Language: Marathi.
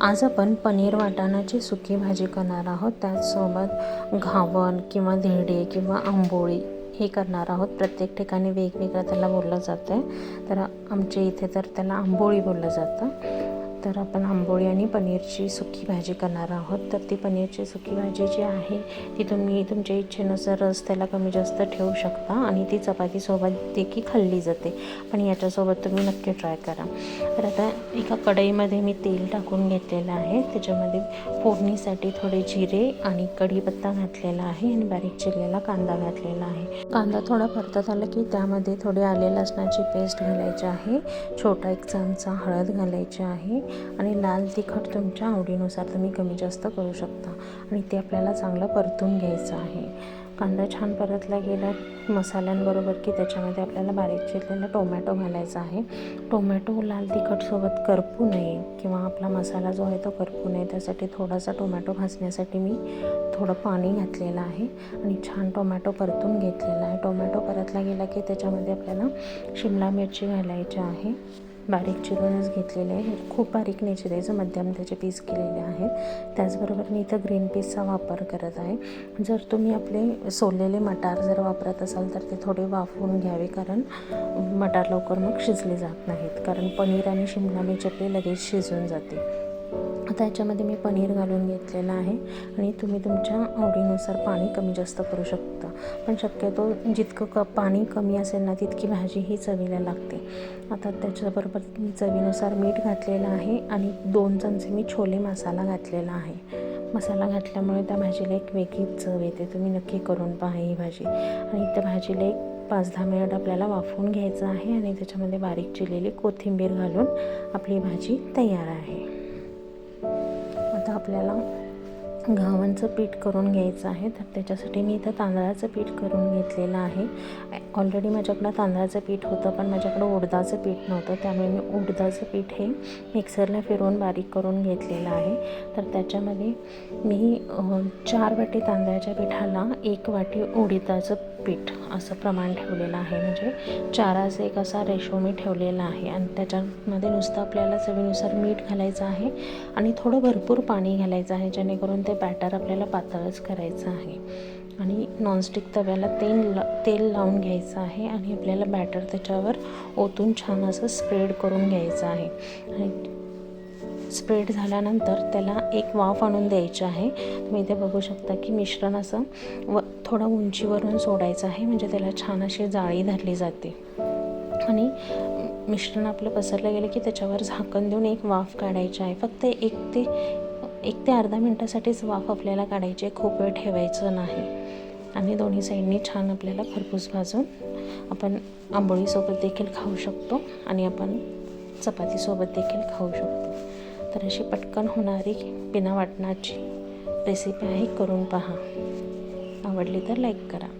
आज आपण पनीर वाटाणाची सुकी भाजी करणार आहोत. त्याचसोबत घावन किंवा धिरडे किंवा आंबोळी हे करणार आहोत. प्रत्येक ठिकाणी वेगवेगळं त्याला बोललं जातं आहे तर आमच्या इथे तर त्याला आंबोळी बोललं जातं. तर आपण आंबोळी आणि पनीरची सुकी भाजी करणार आहोत. तर ती पनीरची सुकी भाजी जी आहे ती तुम्ही तुमच्या इच्छेनुसार रस त्याला कमी जास्त ठेवू शकता आणि ती चपातीसोबत देखील खाल्ली जाते. पण याच्यासोबत तुम्ही नक्की ट्राय करा. तर आता एका कढईमध्ये मी तेल टाकून घेतलेलं आहे. त्याच्यामध्ये फोडणीसाठी थोडे जिरे आणि कढीपत्ता घातलेला आहे आणि बारीक चिरलेला कांदा घातलेला आहे. कांदा थोडा परतत आला की त्यामध्ये थोडी आले लसणाची पेस्ट घालायची आहे. छोटा एक चमचा हळद घालायची आहे. आणि लाल तिखट तुमच्या आवडीनुसार तुम्ही कमी जास्त करू शकता. आणि ते आपल्याला चांगलं परतून घ्यायचं आहे. कांदा छान परतला गेला मसाल्यांबरोबर की त्याच्यामध्ये आपल्याला बारीक चिरलेला टोमॅटो घालायचा आहे. टोमॅटो लाल तिखटसोबत करपू नये किंवा आपला मसाला जो आहे तो करपू नये. त्यासाठी थोडासा टोमॅटो भाजण्यासाठी मी थोडं पाणी घातलेलं आहे आणि छान टोमॅटो परतून घेतलेला आहे. टोमॅटो परतला गेला की त्याच्यामध्ये आपल्याला शिमला मिरची घालायची आहे. बारीक चिरूनच घेतलेले आहे खूप बारीक नाही चिरायचं मध्यम त्याचे पीस केलेले आहेत. त्याचबरोबर मी इथं ग्रीन पीसचा वापर करत आहे. जर तुम्ही आपले सोललेले मटार जर वापरत असाल तर ते थोडे वाफवून घ्यावे कारण मटार लवकर मग शिजले जात नाहीत. कारण पनीर आणि शिमला मिरची आपली लगेच शिजून जाते. आता याच्यामध्ये मी पनीर घालून घेतलेलं आहे आणि तुम्ही तुमच्या आवडीनुसार पाणी कमी जास्त करू शकता. पण शक्यतो जितकं क पाणी कमी असेल ना तितकी भाजी ही चवीला लागते. आता त्याच्याबरोबर चवीनुसार मीठ घातलेलं आहे आणि दोन चमचे मी छोले मसाला घातलेला आहे. मसाला घातल्यामुळे त्या भाजीला एक वेगळीच चव येते. तुम्ही नक्की करून पहा ही भाजी. आणि त्या भाजीला एक पाच दहा मिनिट आपल्याला वाफवून घ्यायचं आहे आणि त्याच्यामध्ये बारीक चिरलेली कोथिंबीर घालून आपली भाजी तयार आहे. आपल्याला. गव्हांचं पीठ करून घ्यायचं आहे. तर त्याच्यासाठी मी इथं तांदळाचं पीठ करून घेतलेलं आहे. ऑलरेडी माझ्याकडं तांदळाचं पीठ होतं पण माझ्याकडं उडदाचं पीठ नव्हतं. त्यामुळे मी उडदाचं पीठ हे मिक्सरला फिरवून बारीक करून घेतलेलं आहे. तर त्याच्यामध्ये मी चार वाटी तांदळाच्या पिठाला एक वाटी उडीदाचं पीठ असं प्रमाण ठेवलेलं आहे. म्हणजे चाराचा एक असा रेशो मी ठेवलेला आहे. आणि त्याच्यामध्ये नुसतं आपल्याला चवीनुसार मीठ घालायचं आहे आणि थोडं भरपूर पाणी घालायचं आहे जेणेकरून ते बॅटर आपल्याला पातळच करायचं आहे. आणि नॉनस्टिक तव्याला तेल ला तेल लावून घ्यायचं आहे आणि आपल्याला बॅटर त्याच्यावर ओतून छान असं स्प्रेड करून घ्यायचं आहे. आणि स्प्रेड झाल्यानंतर त्याला एक वाफ आणून द्यायची आहे. तुम्ही इथे बघू शकता की मिश्रण असं व थोडं उंचीवरून सोडायचं आहे म्हणजे त्याला छान अशी जाळी धरली जाते. आणि मिश्रण आपलं पसरलं गेलं की त्याच्यावर झाकण देऊन एक वाफ काढायची आहे. फक्त एक ते एक ते अर्धा मिनटासाठीच वाफ आपल्याला काढायची आहे. खूप वेळ ठेवायचं नाही. आणि दोन्ही साईडनी छान आपल्याला खरपूस भाजून आपण आंबोळीसोबत देखील खाऊ शकतो आणि आपण चपातीसोबत देखील खाऊ शकतो. तर अशी पटकन होणारी बिना वाटणाची रेसिपी आहे. करून पहा. आवडली तर लाईक करा.